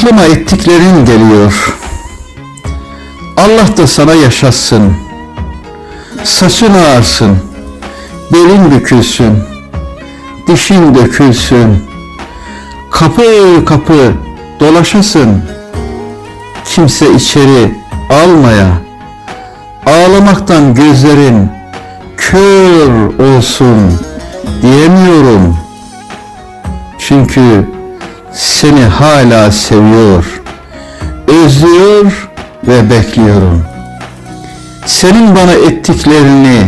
Aklıma ettiklerin geliyor. Allah da sana yaşatsın. Saçın ağarsın. Belin bükülsün. Dişin dökülsün. Kapı kapı dolaşasın. Kimse içeri almaya. Ağlamaktan gözlerin kör olsun diyemiyorum. Çünkü seni hala seviyor, özlüyor ve bekliyorum. Senin bana ettiklerini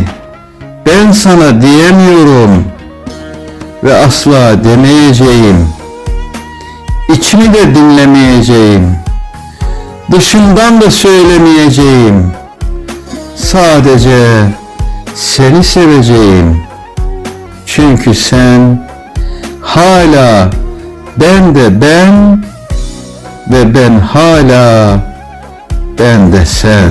ben sana diyemiyorum ve asla demeyeceğim. İçini de dinlemeyeceğim. Dışından da söylemeyeceğim. Sadece seni seveceğim. Çünkü sen hala ben de ben ve ben hala ben de sen.